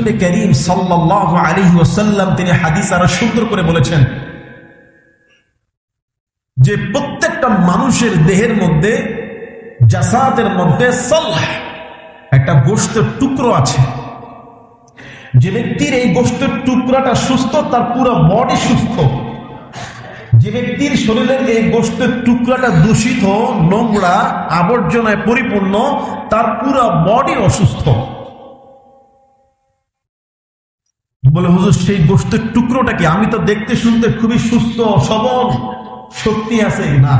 রসুল করিম সাল্লাহ আলী ওসাল্লাম তিনি হাদিস আরও সুন্দর করে বলেছেন যে প্রত্যেকটা মানুষের দেহের মধ্যে জাসাতের মধ্যে একটা গোষ্ঠের টুকরো আছে। যে ব্যক্তির এই গোষ্ঠের টুকরাটা সুস্থ, তার পুরো বডি সুস্থ। যে ব্যক্তির শরীরের এই গোষ্ঠের টুকরাটা দূষিত, নোংরা, আবর্জনায় পরিপূর্ণ, তার পুরো বডি অসুস্থ। বলে, হুজুর, সেই গোষ্ঠের টুকরোটা কি? আমি তো দেখতে শুনতে খুবই সুস্থ, সবল শক্তি আছে না?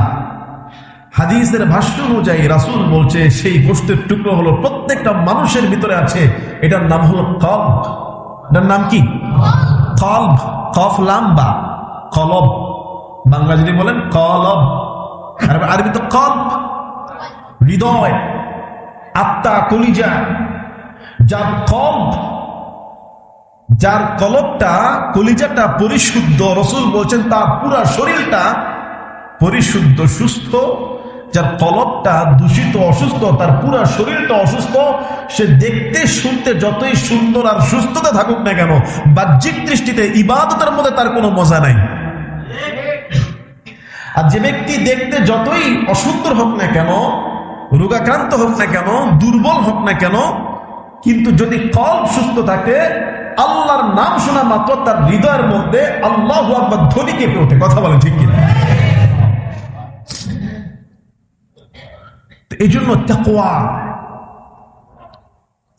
হাদিসের ভাষ্য অনুযায়ী রাসুল বলছে, সেই গোষ্ঠের টুকরো হলো প্রত্যেকটা মানুষের ভিতরে আছে। এটার নাম হলো কব এটার নাম কি? কলব, কফ লাম্বা কলব। বাংলা যদি বলেন কলব। আর আরবি তো কল্প হৃদয়, আত্মা, কলিজা। যার কল্প যার কলবটা কলিজাটা পরিশুদ্ধ, রসুল বলছেন তার পুরা শরীরটা পরিশুদ্ধ, সুস্থ। যার কলবটা দূষিত, অসুস্থ, তার পুরা শরীরটা অসুস্থ। সে দেখতে, শুনতে যতই সুন্দর আর সুস্থতা থাকুক না কেন, বাহ্যিক দৃষ্টিতে ইবাদতের মধ্যে তার কোনো মজা নাই। আর যে ব্যক্তি দেখতে যতই অসুন্দর হোক না কেন, রোগাক্রান্ত হোক না কেন, দুর্বল হোক না কেন, কিন্তু যদি কল্প সুস্থ থাকে আল্লাহর নাম শোনা মাত্র তার হৃদয়ের মধ্যে আল্লাহ আকবর ধ্বনি কেঁপে ওঠে। কথা বলে ঠিক কিনা? এই জন্য তাকোয়া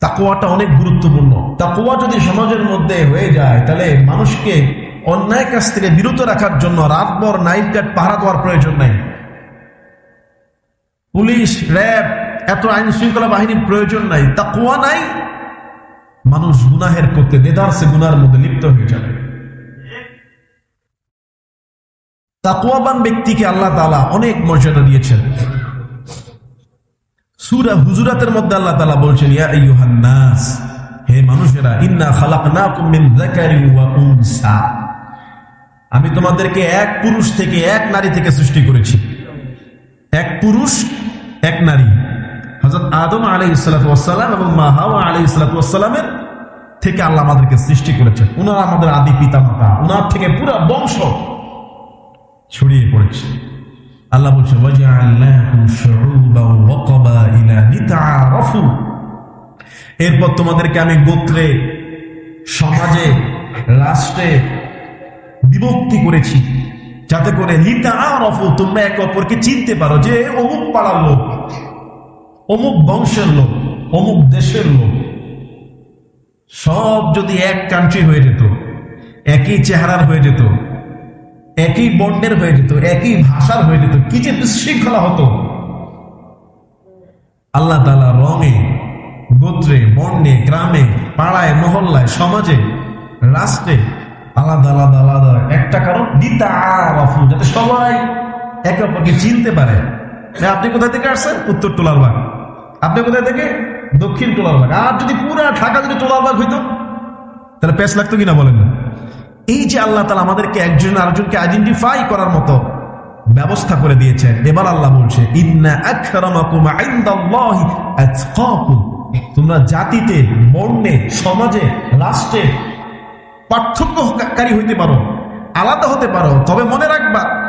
তাকোয়াটা অনেক গুরুত্বপূর্ণ। তাকোয়া যদি সমাজের মধ্যে হয়ে যায়, তাহলে মানুষকে অন্যায় কাছ থেকে বিরত রাখার জন্য রাতভর নাইট গার্ড পাহারা দেওয়ার প্রয়োজন নাই। পুলিশ, র্যাব, এত আইন শৃঙ্খলা বাহিনীর প্রয়োজন নাই। তাকোয়া নাই মানুষ গুনাহের করতে দেদারসে গুনার মধ্যে লিপ্ত হয়ে যাবে। তাকুয়াবান ব্যক্তিকে আল্লাহ তালা অনেক মর্যাদা দিয়েছেন। সুরা হুজুরাতের মধ্যে আল্লাহ তালা বলছেন হে মানুষেরা, ইন্না আমি তোমাদেরকে এক পুরুষ থেকে এক নারী থেকে সৃষ্টি করেছি। এক পুরুষ, এক নারী। হজরত আদম আলী এবং মা হাওয়া আলী থেকে আল্লাহ আমাদেরকে সৃষ্টি করেছেন। উনারা আমাদের আদি পিতা মাতা। উনার থেকে পুরো বংশ ছড়িয়ে পড়েছে। আল্লাহ বলছে এরপর তোমাদেরকে আমি গোত্রে, সমাজে, রাষ্ট্রে বিভক্তি করেছি। যাতে করে লিতা রফু তোমরা একে অপরকে চিনতে পারো যে অমুক পাড়ার লোক অমুক বংশের লোক, অমুক দেশের লোক। সব যদি এক কান্ট্রি হয়ে যেত, একই চেহারার হয়ে যেত, একই বর্ণের হয়ে যেত, একই ভাষার হয়ে যেত, কি যে বিশৃঙ্খলা হতো। আল্লাহ তালা রঙে, গোত্রে, বর্ণে, গ্রামে, পাড়ায়, মহল্লায়, সমাজে, রাষ্ট্রে আলাদা আলাদা আলাদা, একটা কারণ দিতা যাতে সবাই একে অপরকে চিনতে পারে। আপনি কোথায় থেকে আসছেন? উত্তর টোলার বাগ আপনি কোথায় থেকে? দক্ষিণ টোলার বাগ আর যদি পুরা ঢাকা যদি টোলার বাগ হইতো তাহলে পেস লাগতো কিনা বলেন না? এই যে আল্লাহ তালা আমাদেরকে একজন আরেকজনকে আইডেন্টিফাই করার মতো ব্যবস্থা করে দিয়েছেন এবার আল্লাহ বলছে তোমরা জাতিতে বর্ণে সমাজে রাষ্ট্রে পার্থক্যকারী হইতে পারো আলাদা হতে পারো। তবে মনে রাখবা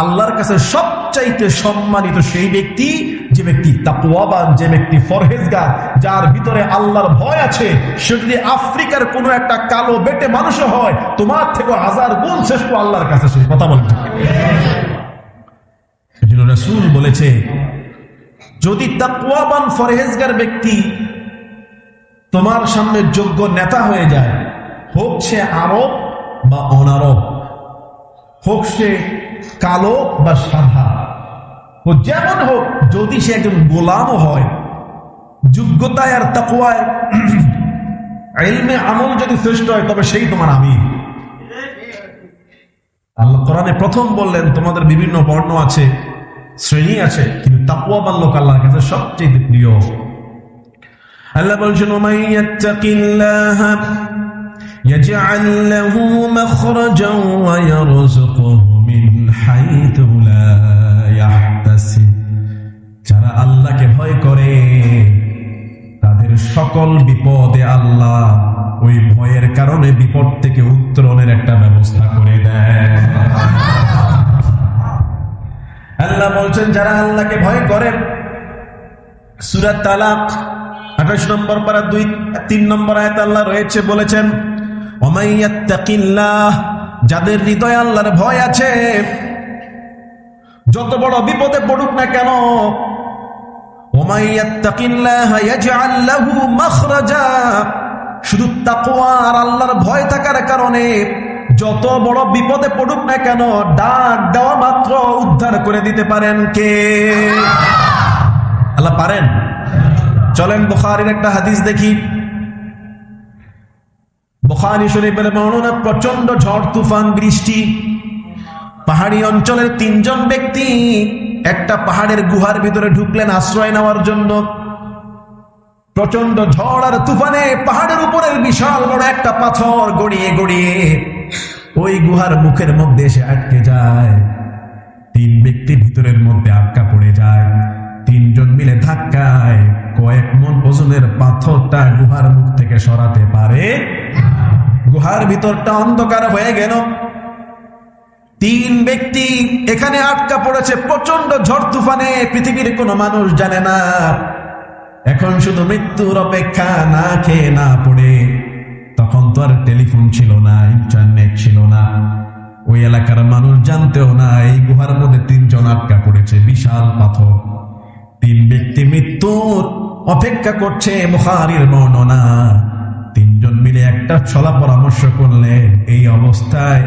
আল্লাহর কাছে সবচাইতে সম্মানিত সেই ব্যক্তি, যে ব্যক্তি তাকওয়াবান, যে ব্যক্তি যার ভিতরে আল্লাহর ভয় আছে। সে যদি আফ্রিকার কোনো একটা কালো বেটে মানুষ হয়, তোমার থেকে হাজার গুণ শ্রেষ্ঠ আল্লাহর কাছে সে। কথা রসুল বলেছে, যদি তাকওয়াবান ফরহেজগার ব্যক্তি তোমার সামনে যোগ্য নেতা হয়ে যায়, হোক সে আরব বা অনারব। হোক সে কালো বা সাদা। ও যেমন হোক, যদি সে একজন গোলামও হয়, যোগ্যতায় আর তাকুয়ায় এলমে আমল যদি শ্রেষ্ঠ হয়, তবে সেই তোমার আমি আল্লাহ কোরআনে প্রথম বললেন, তোমাদের বিভিন্ন বর্ণ আছে, শ্রেণি আছে, কিন্তু তাকুয়াবান লোক আল্লাহর কাছে সবচেয়ে প্রিয়। আল্লাহ বলছেন يجعل له مخرجا ويرزقه من حيث لا يحتسب যারা আল্লাহকে ভয় করে সকল বিপদে আল্লাহ ওই ভয়ের কারণে বিপদ থেকে উত্তরণের একটা ব্যবস্থা করে দেয় আল্লাহ বলছেন যারা আল্লাহকে ভয় করেন সুরাত তালাক আঠাশ নম্বর পারা দুই তিন নম্বর আয়াত আল্লাহ রয়েছে বলেছেন অমাইয়াত্তাকিল্লাহ যাদের হৃদয় আল্লাহর ভয় আছে, যত বড় বিপদে পড়ুক না কেন শুধু তাকওয়া আর আল্লাহর ভয় থাকার কারণে যত বড় বিপদে পড়ুক না কেন, ডাক দেওয়া মাত্র উদ্ধার করে দিতে পারেন কে? আল্লাহ পারেন। চলেন বুখারীর একটা হাদিস দেখি। বুখারী শরীফের বর্ণনা প্রচণ্ড ঝড়, তুফান, বৃষ্টি। পাহাড়ি অঞ্চলের তিনজন ব্যক্তি একটা পাহাড়ের গুহার ভিতরে ঢুকলেন আশ্রয় নেওয়ার জন্য। প্রচণ্ড ঝড় আর তুফানে পাহাড়ের উপরের বিশাল বড় একটা পাথর গড়িয়ে গড়িয়ে ওই গুহার মুখের মধ্যে এসে আটকে যায়। তিন ব্যক্তি ভিতরের মধ্যে আটকা পড়ে যায়। তিনজন মিলে ধাক্কায় কয়েক মন ওজনের পাথরটা গুহার মুখ থেকে সরাতে পারে। গুহার ভিতরটা অন্ধকার হয়ে গেল। তিন ব্যক্তি এখানে আটকা পড়েছে প্রচণ্ড ঝড় তুফানে, পৃথিবীর কোনো মানুষ জানে না। এখন শুধু মৃত্যুর অপেক্ষা না খেয়ে না পড়ে। তখন তো আর টেলিফোন ছিল না, ইন্টারনেট ছিল না। ওই এলাকার মানুষ জানতেও না, এই গুহার মধ্যে তিনজন আটকা পড়েছে, বিশাল পাথর। তিন ব্যক্তি মৃত্যুর অপেক্ষা করছে, বুখারীর বর্ণনা। তিনজন মিলে একটা ছলা পরামর্শ করলেন এই অবস্থায়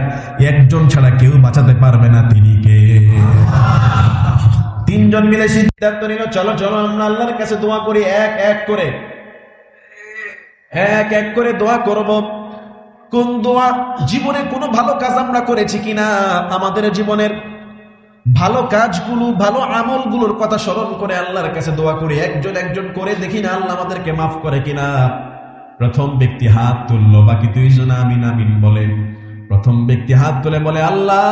একজন ছাড়া কেউ বাঁচাতে পারবে না তিনি কে তিনজন মিলে সিদ্ধান্ত নিল, চলো চলো, আমরা আল্লাহর কাছে দোয়া করি, এক এক করে। এক এক করে দোয়া করব। কোন দোয়া? জীবনে কোনো ভালো কাজ আমরা করেছি কিনা? আমাদের জীবনের ভালো কাজগুলো, ভালো আমলগুলোর কথা স্মরণ করে আল্লাহর কাছে দোয়া করি। একজন একজন করে দেখি না আল্লাহ আমাদেরকে মাফ করে কিনা। প্রথম ব্যক্তি হাত তুললো, বাকি দুইজন আমিন আমিন বলে। প্রথম ব্যক্তি হাত তুলে বলে, আল্লাহ,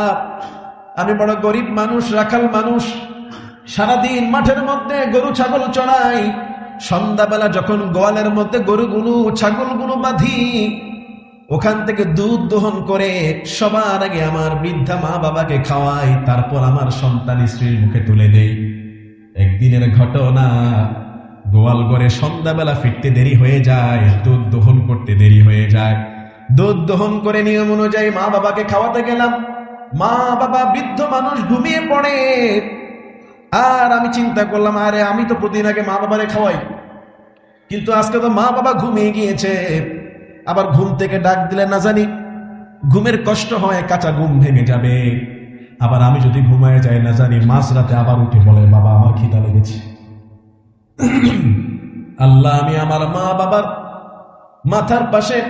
আমি বড় গরিব মানুষ, রাখাল মানুষ। সারাদিন মাঠের মধ্যে গরু, ছাগল চড়াই। সন্ধ্যাবেলা যখন গোয়ালের মধ্যে গরুগুলো, ছাগলগুলো বাঁধি, ওখান থেকে দুধ দোহন করে সবার আগে আমার বৃদ্ধা মা বাবাকে খাওয়াই, তারপর আমার সন্তান স্ত্রীর মুখে তুলে দেই। একদিনের ঘটনা গোয়াল ঘরে সন্ধ্যাবেলা ফিরতে দেরি হয়ে যায়, দুধ দহন করতে দেরি হয়ে যায়। দুধ দহন করে নিয়ম অনুযায়ী মা বাবাকে খাওয়াতে গেলাম। মা বাবা বৃদ্ধ মানুষ ঘুমিয়ে পড়ে। আর আমি চিন্তা করলাম, আরে আমি তো প্রতিদিন আগে মা বাবারে খাওয়াই। কিন্তু আজকে তো মা বাবা ঘুমিয়ে গিয়েছে। আবার ঘুম থেকে ডাক দিলে না জানি, ঘুমের কষ্ট হয়, কাঁচা ঘুম ভেঙে যাবে। আবার আমি যদি ঘুমায় যাই না জানি মাঝ রাতে আবার উঠে বলে, বাবা, আমার খিদা লেগেছে। আল্লাহ, আমি আমার মা বাবার মাথার পাশে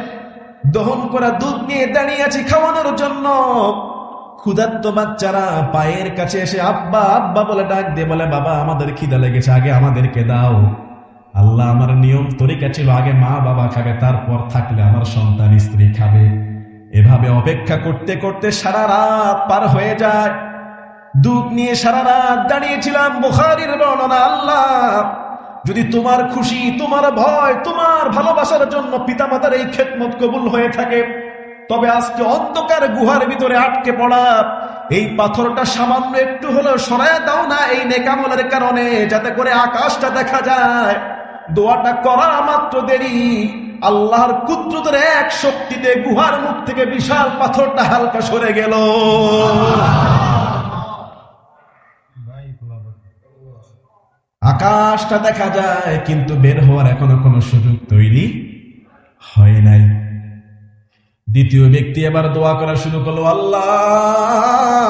দহন করা দুধ নিয়ে দাঁড়িয়ে আছি খাওয়ানোর জন্য। ক্ষুধার্ত বাচ্চারা পায়ের কাছে এসে আব্বা আব্বা বলে ডাক দিয়ে বলে, বাবা, আমাদের খিদা লেগেছে, আগে আমাদেরকে দাও। আল্লাহ আমার নিয়ম তরিকা ছিল, আগে মা বাবা খাবে, তারপর থাকলে আমার সন্তান স্ত্রী খাবে। এভাবে অপেক্ষা করতে করতে সারা রাত পার হয়ে যায়। দুধ নিয়ে সারা রাত দাঁড়িয়েছিলাম, বুখারির বর্ণনা, আল্লাহ যদি তোমার খুশি, তোমার ভয়, তোমার ভালোবাসার জন্য পিতামাতার এই খেদমত কবুল হয়ে থাকে, তবে আজকে অন্ধকার গুহার ভিতরে আটকে পড়া, এই পাথরটা সামান্য একটু হলেও সরায় দাও না এই নেকামলের কারণে, যাতে করে আকাশটা দেখা যায়। দোয়াটা করা মাত্র দেরি। আল্লাহর কুদ্রতের এক শক্তিতে গুহার মুখ থেকে বিশাল পাথরটা হালকা সরে গেল। আকাশটা দেখা যায়, কিন্তু বের হওয়ার এখনও কোনো সুযোগ তৈরি হয় নাই। দ্বিতীয় ব্যক্তি এবার দোয়া করা শুরু করল, আল্লাহ,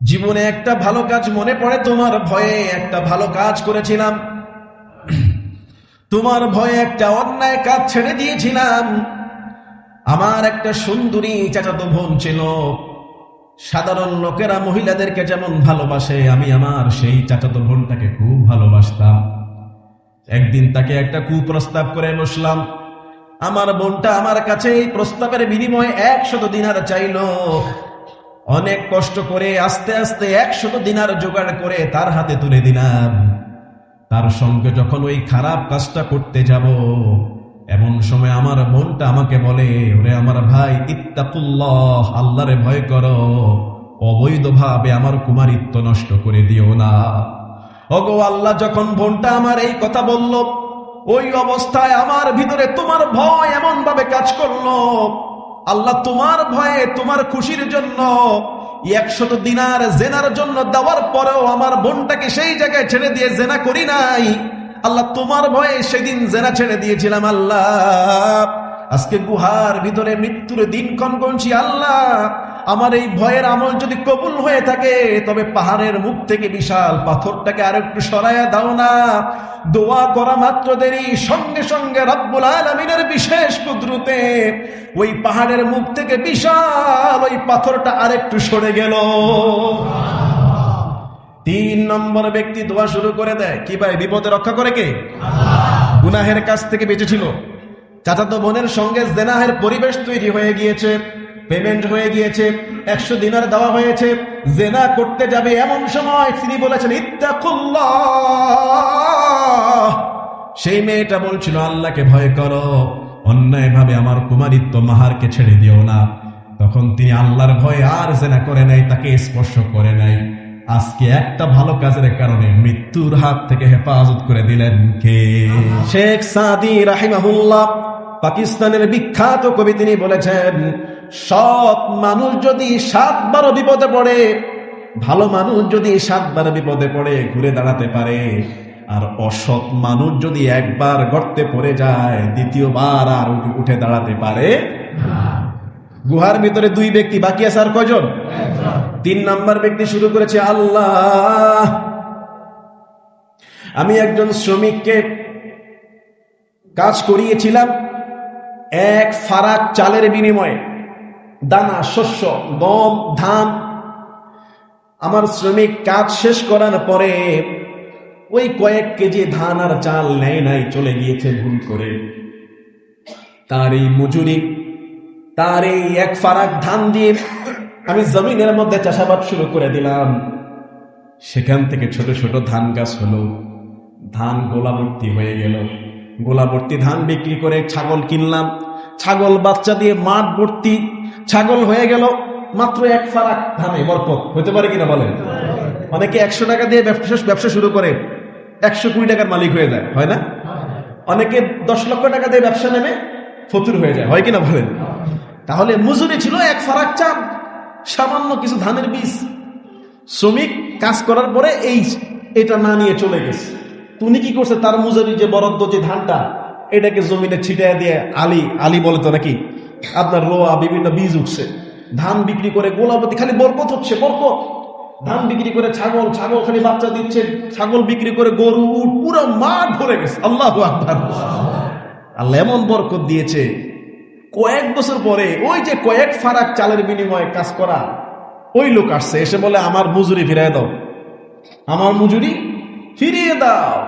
জীবনে একটা ভালো কাজ মনে পড়ে তোমার ভয়ে, একটা ভালো কাজ করেছিলাম। তোমার ভয়ে একটা অন্যায় কাজ ছেড়ে দিয়েছিলাম। আমার একটা সুন্দরী চাচাতো বোন ছিল সাধারণ লোকেরা মহিলাদেরকে যেমন ভালোবাসে, আমি আমার সেই চাচাতো বোনটাকে খুব ভালোবাসতাম। একদিন তাকে একটা কুপ্রস্তাব করে বসলাম, আমার বোনটা আমার কাছে এই প্রস্তাবের বিনিময়ে একশত দিনার চাইল। অনেক কষ্ট করে আস্তে আস্তে একশত দিনার জোগাড় করে তার হাতে তুলে দিলাম। তার সঙ্গে যখন ওই খারাপ কাজটা করতে যাব এমন সময় আমার মনটা আমাকে বলে, ওরে আমার ভাই, ইত্তাকুল্লাহ, আল্লাহরে ভয় করো। অবৈধভাবে আমার কুমারিত্ব নষ্ট করে দিও না। অগো আল্লাহ, যখন বোনটা আমার এই কথা বলল, ওই অবস্থায় আমার ভিতরে তোমার ভয় এমন ভাবে কাজ করল। আল্লাহ, তোমার ভয়ে, তোমার খুশির জন্য, একশত দিনার জেনার জন্য দেওয়ার পরেও আমার বোনটাকে সেই জায়গায় ছেড়ে দিয়ে জেনা করি নাই। আল্লাহ তোমার ভয়ে সেদিন জেনা ছেড়ে দিয়েছিলাম, আল্লাহ। আজকে গুহার ভিতরে মৃত্যুর দিন কন কনছি আল্লাহ। আমার এই ভয়ের আমল যদি কবুল হয়ে থাকে, তবে পাহাড়ের মুখ থেকে বিশাল পাথরটাকে আর একটু সরাইয়া দাও না। দোয়া করা মাত্র দেরি, সঙ্গে সঙ্গে রব্বুল আলমিনের বিশেষ কুদরতে ওই পাহাড়ের মুখ থেকে বিশাল ওই পাথরটা আরেকটু সরে গেল। তিন নম্বর ব্যক্তি দোয়া শুরু করে দেয়। কি ভাই, বিপদে রক্ষা করে কে? গুনাহের কাছ থেকে বেঁচে ছিল। চাচাতো বোনের সঙ্গে জেনাহের পরিবেশ তৈরি হয়ে গিয়েছে পেমেন্ট হয়ে গিয়েছে, একশো দিনার দেওয়া হয়েছে। জেনা করতে যাবে এমন সময় তিনি বলেছেন সেই মেয়েটা বলছিল, আল্লাহকে ভয় করো অন্যায় ভাবে আমার কুমারিত্ব মাহারকে ছেড়ে দিও না। তখন তিনি আল্লাহর ভয়ে আর জেনা করে নাই, তাকে স্পর্শ করে নাই। আজকে একটা ভালো কাজের কারণে মৃত্যুর হাত থেকে হেফাজত করে দিলেন কে? শেখ সাদি রাহিমাহুল্লাহ পাকিস্তানের বিখ্যাত কবি তিনি বলেছেন সৎ মানুষ যদি সাতবার বিপদে পড়ে ভালো মানুষ যদি সাতবার বিপদে পড়ে ঘুরে দাঁড়াতে পারে। আর অসৎ মানুষ যদি একবার গর্তে পড়ে যায় দ্বিতীয়বার আর উঠে- দাঁড়াতে পারে গুহার ভিতরে দুই ব্যক্তি বাকি আছে আর কয়জন? তিন নাম্বার ব্যক্তি শুরু করেছে, আল্লাহ। আমি একজন শ্রমিককে কাজ করিয়েছিলাম, এক ফারাক চালের বিনিময়ে। দানা, শস্য, গম, ধান। আমার শ্রমিক কাজ শেষ করার পরে ওই কয়েক কেজি ধান আর চাল নেয় নাই, চলে গিয়েছে ভুল করে। তার এই মজুরি, তার এই এক ফারাক ধান দিয়ে আমি জমিনের মধ্যে চাষাবাদ শুরু করে দিলাম। সেখান থেকে ছোট ছোট ধান গাছ হলো। ধান গোলাবর্তি হয়ে গেল। গোলাবর্তি ধান বিক্রি করে ছাগল কিনলাম। ছাগল বাচ্চা দিয়ে মাঠ ভর্তি। ছাগল হয়ে গেল মাত্র এক ফারাক ধানে বরকত। হতে পারে কিনা বলেন? অনেকে একশো টাকা দিয়ে ব্যবসা ব্যবসা শুরু করে। একশো কুড়ি টাকার মালিক হয়ে যায়। হয় না? অনেকে দশ লক্ষ টাকা দিয়ে ব্যবসা নেমে ফতুর হয়ে যায়। হয় কিনা বলেন? তাহলে মজুরি ছিল এক ফারাক চাপ সামান্য কিছু ধানের বীজ। শ্রমিক কাজ করার পরে এই এটা না নিয়ে চলে গেছে। তুমি কি করছে? তার মজুরি যে বরাদ্দ যে ধানটা, এটাকে জমিনে ছিটায় দিয়ে আলি আলি বলে তো নাকি? আপনার রোয়া, বিভিন্ন বীজ উঠছে। ধান বিক্রি করে গোলাপতি খালি বরকত হচ্ছে, বরকত। ধান বিক্রি করে ছাগল ছাগল খালি বাচ্চা দিচ্ছে, ছাগল বিক্রি করে গরু, উট, পুরো মাঠ ভরে গেছে। আল্লাহ আল্লাহ এমন বরকত দিয়েছে। কয়েক বছর পরে ওই যে কয়েক ফারাক চালের বিনিময়ে কাজ করা, ওই লোক আসছে, এসে বলে, আমার মজুরি ফিরিয়ে দাও। আমার মজুরি ফিরিয়ে দাও।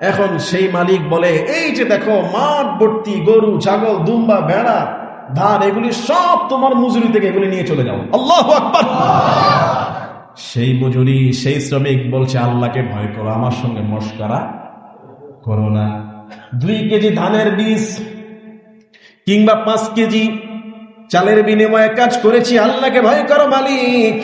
এখন সেই মালিক বলে, এই যে দেখো, মাঠ ভর্তি গরু, ছাগল, দুম্বা, ভেড়া, ধান, এগুলি সব তোমার মজুরি থেকে এগুলি নিয়ে চলে যাও। আল্লাহ আকবার! সেই মজুরি, সেই শ্রমিক বলছে, আল্লাহকে ভয় করো, আমার সঙ্গে মস্করা করো না। দুই কেজি ধানের বীজ কিংবা পাঁচ কেজি চালের বিনিময়ে কাজ করেছি, আল্লাহকে ভয় করো মালিক।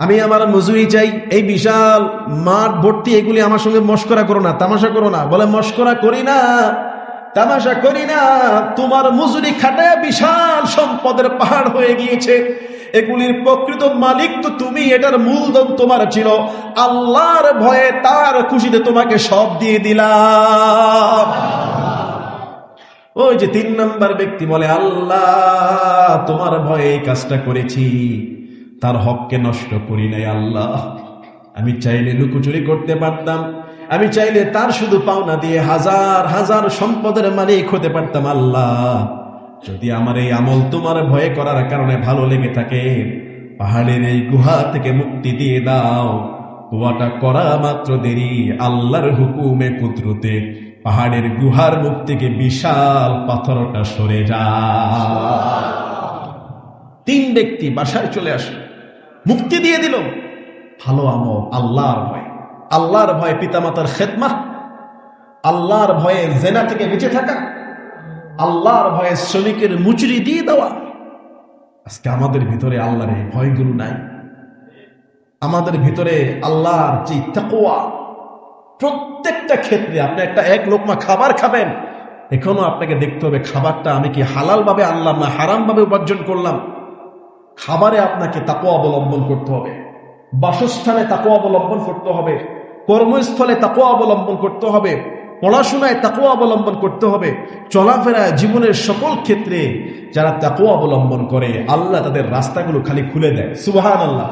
আমি আমার মজুরি চাই, এই বিশাল মাঠ ভর্তি, এগুলি আমার সঙ্গে মস্করা করো না, তামাশা করো না। বলে, মস্করা করি না, তামাশা করি না, তোমার মজুরি খাটায় বিশাল সম্পদের পাহাড় হয়ে গিয়েছে। এগুলির প্রকৃত মালিক তো তুমি, এটার মূলধন তোমার ছিল। আল্লাহর ভয়ে তার খুশিতে তোমাকে সব দিয়ে দিলাম। ওই যে তিন নম্বর ব্যক্তি বলে, আল্লাহ, তোমার ভয়ে এই কাজটা করেছি। তার হককে নষ্ট করি নাই, আল্লাহ। আমি চাইলে লুকোচুরি করতে পারতাম। আমি চাইলে তার শুধু পাওনা দিয়ে হাজার হাজার সম্পদের মালিক হতে পারতাম, আল্লাহ। যদি আমার এই আমল তোমার ভয়ে করার কারণে ভালো লেগে থাকে, পাহাড়ের এই গুহা থেকে মুক্তি দিয়ে দাও। কুয়াটা করা মাত্র দেরি, আল্লাহর হুকুমে কুদরতে পাহাড়ের গুহার মুখ থেকে বিশাল পাথরটা সরে যায় তিন ব্যক্তি বাসায় চলে আসে মুক্তি দিয়ে দিল। ভালো আমল, আল্লাহর ভয়। আল্লাহর ভয়ে পিতামাতার খেদমা। আল্লাহর ভয়ে জেনা থেকে বেঁচে থাকা। আল্লাহর ভয়ে শ্রমিকের মুচুরি দিয়ে দেওয়া। আজকে আমাদের ভিতরে আল্লাহর এই ভয়গুলো নাই। আমাদের ভিতরে আল্লাহর যে তাকোয়া প্রত্যেকটা ক্ষেত্রে আপনি একটা এক লোকমা খাবার খাবেন, এখনও আপনাকে দেখতে হবে খাবারটা আমি কি হালাল ভাবে আনলাম না হারাম ভাবে উপার্জন করলাম? খাবারে আপনাকে তাকো অবলম্বন করতে হবে, বাসস্থানে তাকো অবলম্বন করতে হবে, কর্মস্থলে তাকো অবলম্বন করতে হবে, পড়াশোনায় তাকো অবলম্বন করতে হবে, চলাফেরায় জীবনের সকল ক্ষেত্রে যারা তাকো অবলম্বন করে, আল্লাহ তাদের রাস্তাগুলো খালি খুলে দেয়। সুবাহান আল্লাহ